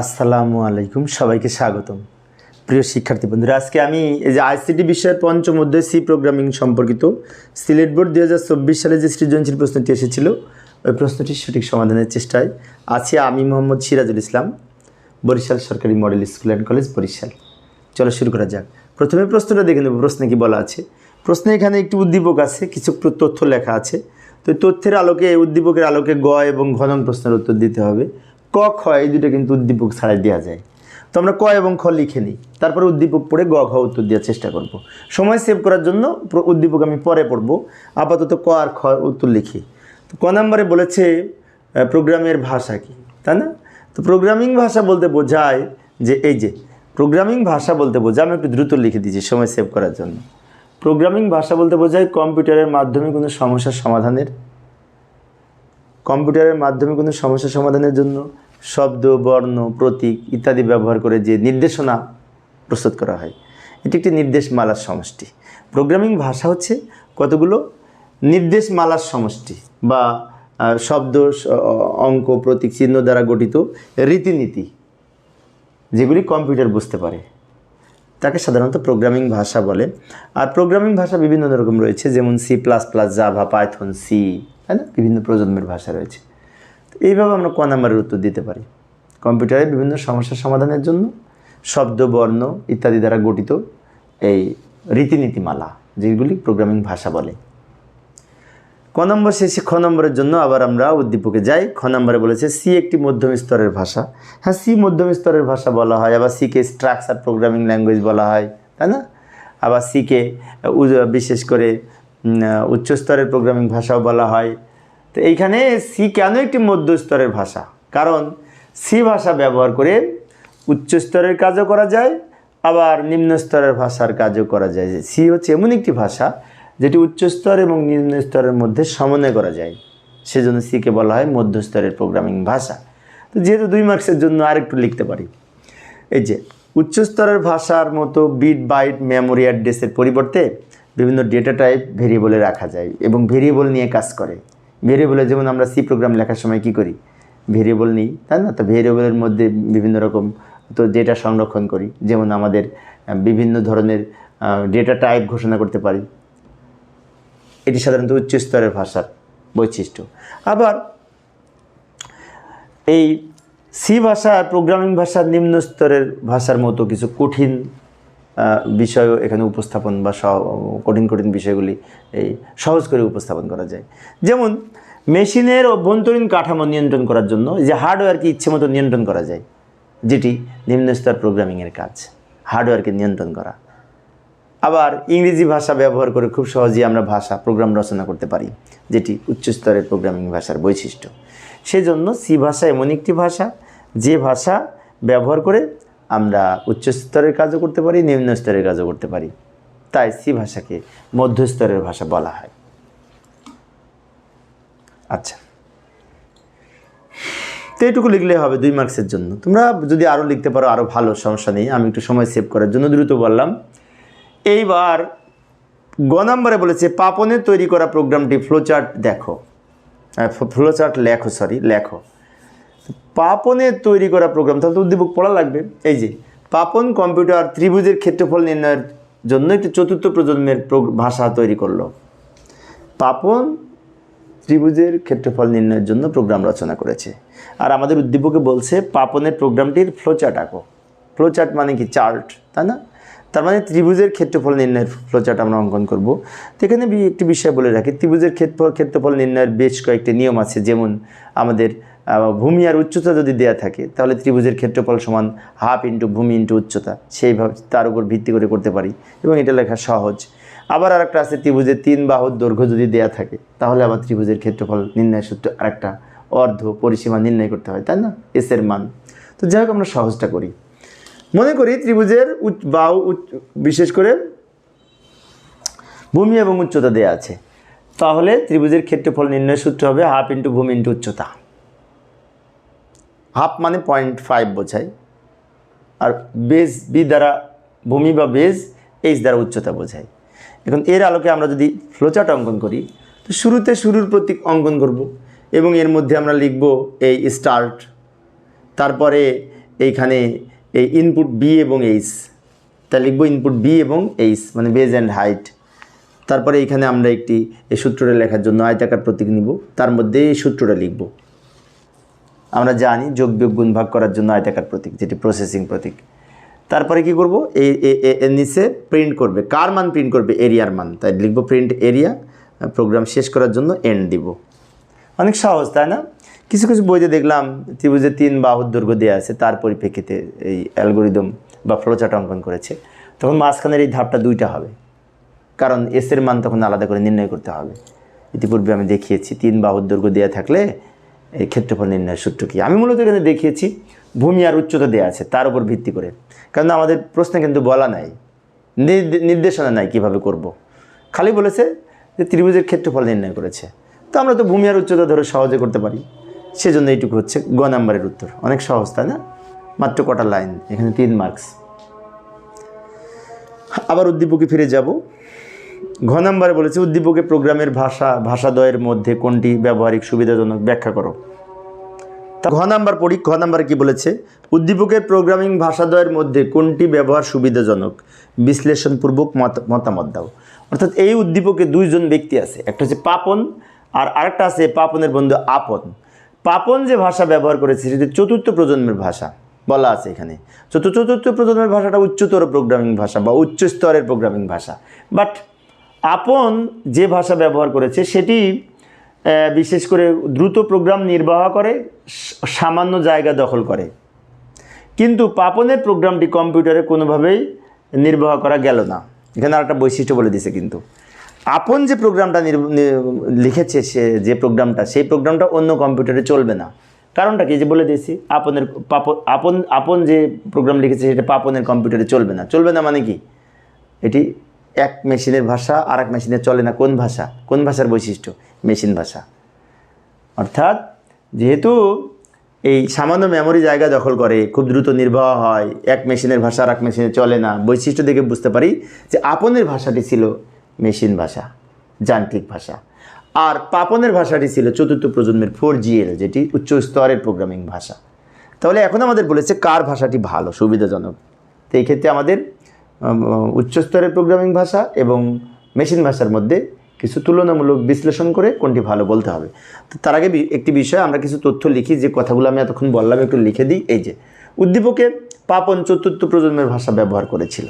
আসসালামু আলাইকুম, সবাইকে স্বাগতম। প্রিয় শিক্ষার্থী বন্ধুরা, আজকে আমি এই যে আইসিটি বিষয়ের পঞ্চম অধ্যায় সি প্রোগ্রামিং সম্পর্কিত সিলেট বোর্ড দু হাজার চব্বিশ সালে যে সৃজনশীল প্রশ্নটি এসেছিল, ওই প্রশ্নটির সঠিক সমাধানের চেষ্টায় আছি আমি মোহাম্মদ সিরাজুল ইসলাম, বরিশাল সরকারি model school and college Barishal. চলো শুরু করা যাক। প্রথমে প্রশ্নটা দেখে নেব, প্রশ্নে কি বলা আছে? প্রশ্নে এখানে একটি উদ্দীপক আছে, কিছু তথ্য লেখা আছে। তো তথ্যের আলোকে উদ্দীপকের আলোকে গ এবং ঘনন প্রশ্নের উত্তর দিতে হবে। ক খ এই দুটো কিন্তু উদ্দীপক ছাড়াই দেওয়া যায়। তো আমরা ক এবং খ লিখে নিই, তারপরে উদ্দীপক পড়ে গ, ঘ উত্তর দেওয়ার চেষ্টা করব। সময় সেভ করার জন্য উদ্দীপক আমি পরে পড়ব, আপাতত ক আর খ উত্তর লিখি। তো ক নম্বরে বলেছে প্রোগ্রামের ভাষা কি, তাই না? তো প্রোগ্রামিং ভাষা বলতে বোঝায় যে, এই যে প্রোগ্রামিং ভাষা বলতে বোঝায়, আমি একটু দ্রুত লিখে দিয়েছি সময় সেভ করার জন্য। প্রোগ্রামিং ভাষা বলতে বোঝায়, কম্পিউটারের মাধ্যমে কোনো সমস্যার সমাধানের কম্পিউটারের মাধ্যমে কোনো সমস্যা সমাধানের জন্য শব্দ, বর্ণ, প্রতীক ইত্যাদি ব্যবহার করে যে নির্দেশনা প্রস্তুত করা হয়, এটি একটি নির্দেশমালার সমষ্টি। প্রোগ্রামিং ভাষা হচ্ছে কতগুলো? নির্দেশমালার সমষ্টি বা শব্দ অঙ্ক, প্রতীক, চিহ্ন দ্বারা গঠিত রীতিনীতি যেগুলি কম্পিউটার বুঝতে পারে। তাকে সাধারণত প্রোগ্রামিং ভাষা বলে। আর প্রোগ্রামিং ভাষা বিভিন্ন রকম রয়েছে, যেমন C plus plus Java Python C তাই না? বিভিন্ন প্রজন্মের ভাষা রয়েছে। তো এইভাবে আমরা ক নাম্বারের উত্তর দিতে পারি। কম্পিউটারে বিভিন্ন সমস্যা সমাধানের জন্য শব্দ, বর্ণ ইত্যাদি দ্বারা গঠিত এই রীতিনীতিমালা, যেগুলি প্রোগ্রামিং ভাষা বলে। ক নম্বর শেষে খ নম্বরের জন্য আবার আমরা উদ্দীপকে যাই। খ নম্বরে বলেছে সি একটি মধ্যম স্তরের ভাষা। হ্যাঁ সি মধ্যম স্তরের ভাষা বলা হয়, আবার সিকে স্ট্রাকচার প্রোগ্রামিং ল্যাঙ্গুয়েজ বলা হয়, তাই না? আবার সিকে বিশেষ করে উম, উচ্চ স্তরের প্রোগ্রামিং ভাষাও বলা হয়। তো এইখানে সি কেন একটি মধ্য স্তরের ভাষা? কারণ সি ভাষা ব্যবহার করে উচ্চ স্তরের কাজও করা যায় আবার নিম্ন স্তরের ভাষার কাজও করা যায়। সি হচ্ছে এমন একটি ভাষা যেটি উচ্চ স্তর এবং নিম্ন স্তরের মধ্যে সমন্বয় করা যায়। সেজন্য সিকে বলা হয় মধ্যস্তরের প্রোগ্রামিং ভাষা। তো যেহেতু দুই মার্কসের জন্য আরেকটু লিখতে পারি। এই যে উচ্চস্তরের ভাষার মতো বিট বাইট মেমোরি অ্যাড্রেসের পরিবর্তে বিভিন্ন ডেটা টাইপ ভেরিয়েবলে রাখা যায় এবং ভেরিয়েবল নিয়ে কাজ করে। ভেরিয়েবলে যেমন আমরা সি প্রোগ্রাম লেখার সময় কি করি? ভেরিয়েবল নিই, তাই না? তো ভেরিয়েবলের মধ্যে বিভিন্ন রকম তো ডেটা সংরক্ষণ করি। যেমন আমাদের বিভিন্ন ধরনের ডেটা টাইপ ঘোষণা করতে পারি। এটি সাধারণত উচ্চ স্তরের ভাষার বৈশিষ্ট্য। আবার এই সি ভাষা প্রোগ্রামিং ভাষার নিম্ন স্তরের ভাষার মতো কিছু কঠিন বিষয়ও এখানে উপস্থাপন বা কঠিন কঠিন বিষয়গুলি এই সহজ করে উপস্থাপন করা যায়। যেমন, মেশিনের অভ্যন্তরীণ কাঠামো নিয়ন্ত্রণ করার জন্য যে হার্ডওয়্যারকে ইচ্ছে মতো নিয়ন্ত্রণ করা যায়, যেটি নিম্ন স্তর প্রোগ্রামিংয়ের কাজ, হার্ডওয়্যারকে নিয়ন্ত্রণ করা। আবার ইংরেজি ভাষা ব্যবহার করে খুব সহজেই আমরা ভাষা, প্রোগ্রাম রচনা করতে পারি, যেটি উচ্চ স্তরের প্রোগ্রামিং ভাষার বৈশিষ্ট্য। সেজন্য সি ভাষা এমন একটি ভাষা, যে ভাষা ব্যবহার করে আমরা উচ্চ স্তরের কাজও করতে পারি নিম্ন স্তরের কাজও করতে পারি। তাই সি ভাষাকে মধ্যস্তরের ভাষা বলা হয়। আচ্ছা। তো এইটুকু লিখলে হবে দুই মার্কসের জন্য। তোমরা যদি আরও লিখতে পারো আরও ভালো সমস্যা নেই, আমি একটু সময় সেভ করার জন্য দ্রুত বললাম। এইবার গ নম্বরে বলেছে, পাপনের তৈরি করা প্রোগ্রামটি ফ্লোচার্ট দেখো। ফ্লোচার্ট লেখো সরি লেখো। পাপনের তৈরি করা প্রোগ্রাম তাহলে তো উদ্দীপক পড়া লাগবে। এই যে, পাপন কম্পিউটার ত্রিভুজের ক্ষেত্রফল নির্ণয়ের জন্য একটি চতুর্থ প্রজন্মের ভাষা তৈরি করল। পাপন ত্রিভুজের ক্ষেত্রফল নির্ণয়ের জন্য প্রোগ্রাম রচনা করেছে। আর আমাদের উদ্দীপকে বলছে, পাপনের প্রোগ্রামটির ফ্লোচার্ট আঁকো। ফ্লোচার্ট মানে কি? চার্ট তাই না? তার মানে ত্রিভুজের ক্ষেত্রফল নির্ণয়ের ফ্লোচার্ট আমরা অঙ্কন করব। তো এখানে একটি বিষয় বলে রাখি, ত্রিভুজের ক্ষেত্রফল ক্ষেত্রফল নির্ণয়ের বেশ কয়েকটি নিয়ম আছে, যেমন আমাদের ভূমি আর উচ্চতা যদি দেয়া থাকে, তাহলে ত্রিভুজের ক্ষেত্রফল সমান হাফ ইন্টু ভূমি ইন্টু উচ্চতা। সেইভাবে তার উপর ভিত্তি করে করতে পারি এবং এটা লেখা সহজ। আবার আরেকটা আছে, ত্রিভুজের তিন বাহুর দৈর্ঘ্য যদি দেয়া থাকে, তাহলে আবার ত্রিভুজের ক্ষেত্রফল নির্ণয় সূত্র আরেকটা অর্ধ পরিসীমা নির্ণয় করতে হয়, তাই না? এস এর মান। তো যাই হোক, আমরা সহজটা করি। মনে করি ত্রিভুজের বাহু বিশেষ করে ভূমি এবং উচ্চতা দেয়া আছে। তাহলে ত্রিভুজের ক্ষেত্রফল নির্ণয় সূত্র হবে হাফ ইন্টু ভূমি ইন্টু উচ্চতা। হাফ মানে পয়েন্ট ফাইভ বোঝায়। আর বেজ বি দ্বারা ভূমি বা বেজ এইচ দ্বারা উচ্চতা বোঝায়। এখন এর আলোকে আমরা যদি ফ্লোচার্ট অঙ্কন করি, তো শুরুতে শুরুর প্রতীক অঙ্কন করব এবং এর মধ্যে আমরা লিখব এই স্টার্ট তারপরে এইখানে এই ইনপুট বি এবং এইচ তা লিখব ইনপুট বি এবং এইচ মানে বেজ অ্যান্ড হাইট তারপরে এইখানে আমরা একটি এই সূত্রটা লেখার জন্য আয়তাকার প্রতীক নিব, তার মধ্যে এই সূত্রটা লিখব। আমরা জানি যোগ বিয়োগ গুণ ভাগ করার জন্য আয়তাকার প্রতীক, যেটি প্রসেসিং প্রতীক। তারপরে কি করব? এই এর নিচে প্রিন্ট করবে। কার মান প্রিন্ট করবে? এরিয়ার মান। তাই লিখব প্রিন্ট এরিয়া প্রোগ্রাম শেষ করার জন্য এন্ড দিব। অনেক সহজ, তাই না? কিছু কিছু বইতে দেখলাম, ত্রিভুজে তিন বাহুর দৈর্ঘ্য দেওয়া আছে, তার পরিপ্রেক্ষিতে এই অ্যালগোরিদম বা ফ্লোচার্ট অঙ্কন করেছে। তখন মাঝখানের এই ধাপটা দুইটা হবে। কারণ এসের মান তখন আলাদা করে নির্ণয় করতে হবে। ইতিপূর্বে আমি দেখিয়েছি, তিন বাহুর দৈর্ঘ্য দেওয়া থাকলে এই ক্ষেত্রফল নির্ণয়ের সূত্র কি? আমি মূলত এখানে দেখিয়েছি, ভূমি আর উচ্চতা দেওয়া আছে, তার উপর ভিত্তি করে। কারণ আমাদের প্রশ্নে কিন্তু বলা নাই নির্দে- নির্দেশনা নাই কীভাবে করব। খালি বলেছে যে ত্রিভুজের ক্ষেত্রফল নির্ণয় করেছে। তো আমরা তো ভূমি আর উচ্চতা ধরে সহজে করতে পারি। সেজন্য এইটুকু হচ্ছে গ নাম্বারের উত্তর। অনেক সহজ, তাই না? মাত্র কটা লাইন, এখানে তিন মার্কস। আবার উদ্দীপকে ফিরে যাব। ঘ নাম্বারে বলেছে উদ্দীপকে প্রোগ্রামের ভাষা, ভাষাদ্বয়ের মধ্যে কোনটি ব্যবহারিক সুবিধাজনক? ব্যাখ্যা করো। তা ঘ নাম্বার পড়ি, ঘ নাম্বারে কি বলেছে, উদ্দীপকের প্রোগ্রামিং ভাষাদ্বয়ের মধ্যে কোনটি ব্যবহার সুবিধাজনক? বিশ্লেষণপূর্বক মত, মতামত দাও। অর্থাৎ এই উদ্দীপকে দুইজন ব্যক্তি আছে, একটা হচ্ছে পাপন আর আরেকটা আছে পাপনের বন্ধু আপন। পাপন যে ভাষা ব্যবহার করেছে, সেটি চতুর্থ প্রজন্মের ভাষা বলা আছে এখানে। চতুর্থ চতুর্থ প্রজন্মের ভাষাটা উচ্চতর প্রোগ্রামিং ভাষা বা উচ্চ স্তরের প্রোগ্রামিং ভাষা। বাট আপন যে ভাষা ব্যবহার করেছে, সেটি বিশেষ করে দ্রুত প্রোগ্রাম নির্বাহ করে, সামান্য জায়গা দখল করে। কিন্তু পাপনের প্রোগ্রামটি কম্পিউটারে কোনোভাবেই নির্বাহ করা গেল না। এখানে আরেকটা বৈশিষ্ট্য বলে দিছে কিন্তু। আপন যে প্রোগ্রামটা লিখেছে সে, যে প্রোগ্রামটা, সেই প্রোগ্রামটা অন্য কম্পিউটারে চলবে না। কারণটা কি? যে বলে দিয়েছি, আপনের পাপ, আপন আপন যে প্রোগ্রাম লিখেছে, সেটা পাপনের কম্পিউটারে চলবে না। চলবে না মানে কি? এটি এক মেশিনের ভাষা আর এক মেশিনে চলে না কোন ভাষা? কোন ভাষার বৈশিষ্ট্য? মেশিন ভাষা। অর্থাৎ যেহেতু এই সামান্য মেমোরি জায়গা দখল করে, খুব দ্রুত নির্বাহ হয়, এক মেশিনের ভাষা আর এক মেশিনে চলে না, বৈশিষ্ট্য দেখে বুঝতে পারি যে আপনের ভাষাটি ছিল মেশিন ভাষা, যান্ত্রিক ভাষা। আর পাপনের ভাষাটি ছিল চতুর্থ প্রজন্মের ফোর জিএল যেটি উচ্চ স্তরের প্রোগ্রামিং ভাষা। তাহলে এখন আমাদের বলেছে কার ভাষাটি ভালো, সুবিধাজনক? তো এই ক্ষেত্রে আমাদের উম, উচ্চ স্তরের প্রোগ্রামিং ভাষা এবং মেশিন ভাষার মধ্যে কিছু তুলনামূলক বিশ্লেষণ করে কোনটি ভালো বলতে হবে। তো তার আগে একটি বিষয় আমরা কিছু তথ্য লিখি যে কথাগুলো আমি এতক্ষণ বললাম একটু লিখে দিই। এই যে উদ্দীপকে পাপন চতুর্থ প্রজন্মের ভাষা ব্যবহার করেছিল।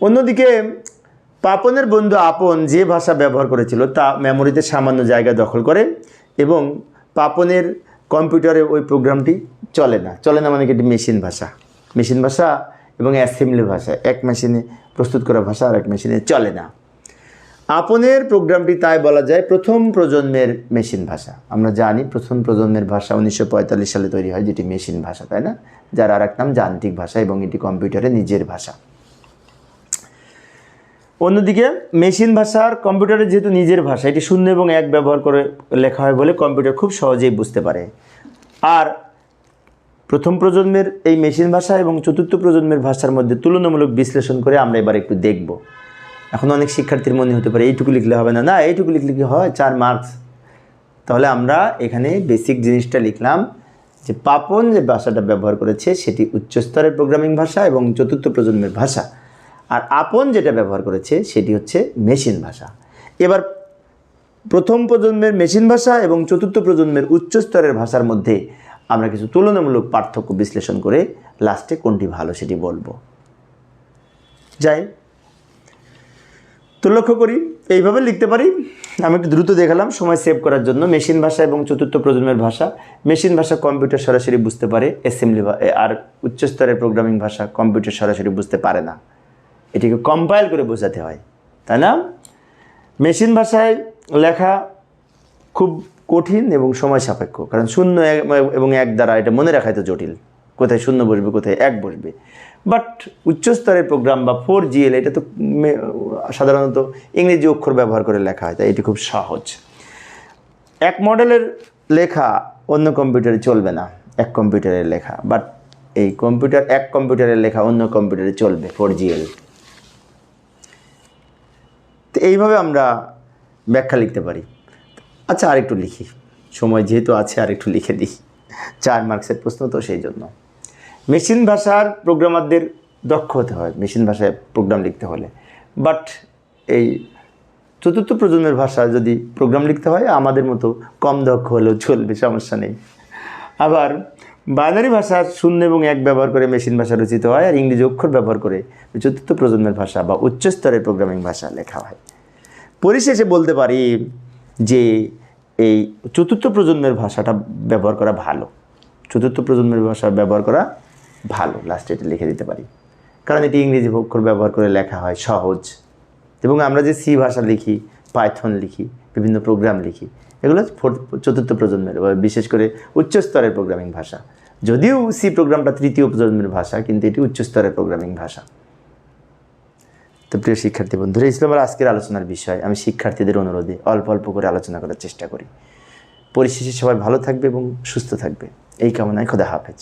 অন্যদিকে পাপনের বন্ধু আপন যে ভাষা ব্যবহার করেছিল তা মেমোরিতে সামান্য জায়গা দখল করে এবং পাপনের কম্পিউটারে ওই প্রোগ্রামটি চলে না। চলে না মানে কি? মেশিন ভাষা। মেশিন ভাষা এবং অ্যাসেম্বলি ভাষা, এক মেশিনে প্রস্তুত করা ভাষা আর এক মেশিনে চলে না। আপনের প্রোগ্রামটি তাই বলা যায় প্রথম প্রজন্মের মেশিন ভাষা। আমরা জানি প্রথম প্রজন্মের ভাষা উনিশশো পঁয়তাল্লিশ সালে তৈরি হয়, যেটি মেশিন ভাষা, তাই না? যার আর এক নাম যান্ত্রিক ভাষা এবং এটি কম্পিউটারে নিজের ভাষা। অন্যদিকে মেশিন ভাষার কম্পিউটারের যেহেতু নিজের ভাষা, এটি শূন্য এবং এক ব্যবহার করে লেখা হয় বলে কম্পিউটার খুব সহজেই বুঝতে পারে। আর প্রথম প্রজন্মের এই মেশিন ভাষা এবং চতুর্থ প্রজন্মের ভাষার মধ্যে তুলনামূলক বিশ্লেষণ করে আমরা এবার একটু দেখব। এখন অনেক শিক্ষার্থীর মনে হতে পারে, এইটুকু লিখলে হবে না। না, এইটুকু লিখলে কি হয়? চার মার্কস তাহলে আমরা এখানে বেসিক জিনিসটা লিখলাম যে পাপন যে ভাষাটা ব্যবহার করেছে, সেটি উচ্চস্তরের প্রোগ্রামিং ভাষা এবং চতুর্থ প্রজন্মের ভাষা। আর আপন যেটা ব্যবহার করেছে, সেটি হচ্ছে মেশিন ভাষা। এবার প্রথম প্রজন্মের মেশিন ভাষা এবং চতুর্থ প্রজন্মের উচ্চ স্তরের ভাষার মধ্যে আমরা কিছু তুলনামূলক পার্থক্য বিশ্লেষণ করে লাস্টে কোনটি ভালো সেটি বলব। যাই, তো লক্ষ্য করি, এইভাবে লিখতে পারি। আমি একটু দ্রুত দেখালাম, সময় সেভ করার জন্য। মেশিন ভাষা এবং চতুর্থ প্রজন্মের ভাষা। মেশিন ভাষা কম্পিউটার সরাসরি বুঝতে পারে, অ্যাসেম্বলি আর উচ্চস্তরের প্রোগ্রামিং ভাষা কম্পিউটার সরাসরি বুঝতে পারে না। এটিকে কম্পাইল করে বোঝাতে হয়, তাই না? মেশিন ভাষায় লেখা খুব কঠিন এবং সময় সাপেক্ষ। কারণ শূন্য এবং এক দ্বারা এটা মনে রাখাই তো জটিল। কোথায় শূন্য বসবে, কোথায় এক বসবে। বাট উচ্চস্তরের প্রোগ্রাম বা ফোর জিএল এটা তো সাধারণত ইংরেজি অক্ষর ব্যবহার করে লেখা হয়, তাই এটি খুব সহজ। এক মডেলের লেখা অন্য কম্পিউটারে চলবে না, এক কম্পিউটারের লেখা। বাট এই কম্পিউটার এক কম্পিউটারের লেখা অন্য কম্পিউটারে চলবে ফোর জিএল তো এইভাবে আমরা ব্যাখ্যা লিখতে পারি। আচ্ছা আরেকটু লিখি। সময় যেহেতু আছে, আরেকটু লিখে দিই। চার মার্কসের প্রশ্ন তো সেই জন্য। মেশিন ভাষার প্রোগ্রামারদের দক্ষ হতে হয়, মেশিন ভাষায় প্রোগ্রাম লিখতে হলে। বাট এই চতুর্থ প্রজন্মের ভাষা যদি প্রোগ্রাম লিখতে হয়, আমাদের মতো কম দক্ষ হলেও চলবে, সমস্যা নেই। আবার বাইনারি ভাষা শূন্য এবং এক ব্যবহার করে মেশিন ভাষা রচিত হয় আর ইংরেজি অক্ষর ব্যবহার করে চতুর্থ প্রজন্মের ভাষা বা উচ্চস্তরের প্রোগ্রামিং ভাষা লেখা হয়। পরিশেষে বলতে পারি যে এই চতুর্থ প্রজন্মের ভাষাটা ব্যবহার করা ভালো। চতুর্থ প্রজন্মের ভাষা ব্যবহার করা ভালো লাস্টে এটা লিখে দিতে পারি। কারণ এটি ইংরেজি অক্ষর ব্যবহার করে লেখা হয় সহজ। এবং আমরা যে সি ভাষা লিখি, পাইথন লিখি, বিভিন্ন প্রোগ্রাম লিখি, এগুলো চতুর্থ প্রজন্মের বিশেষ করে উচ্চ স্তরের প্রোগ্রামিং ভাষা। যদিও সি প্রোগ্রামটা তৃতীয় প্রজন্মের ভাষা, কিন্তু এটি উচ্চ স্তরের প্রোগ্রামিং ভাষা। তো প্রিয় শিক্ষার্থী বন্ধুরা, এই ছিল আমার আজকের আলোচনার বিষয়। আমি শিক্ষার্থীদের অনুরোধে অল্প অল্প করে আলোচনা করার চেষ্টা করি। পরিশেষে সবাই ভালো থাকবে এবং সুস্থ থাকবে। এই কামনায় খোদা হাফেজ।